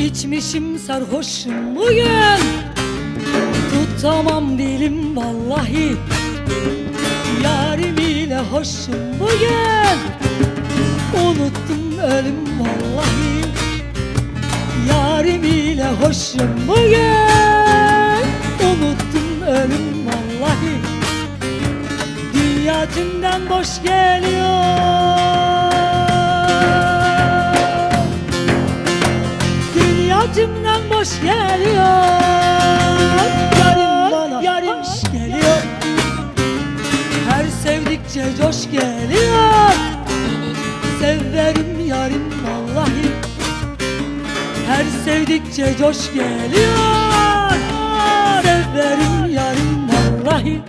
İçmişim sarhoşum bugün. Tutamam dilim vallahi Yarim ile hoşum bugün. Unuttum ölüm vallahi Yarim ile hoşum bugün. Unuttum ölüm vallahi Dünya tümden boş geliyor Tümden boş geliyor. Yarim bana yarim geliyor. Her sevdikçe coş geliyor. Severim yarim vallahi. Her sevdikçe coş geliyor. Severim yarim vallahi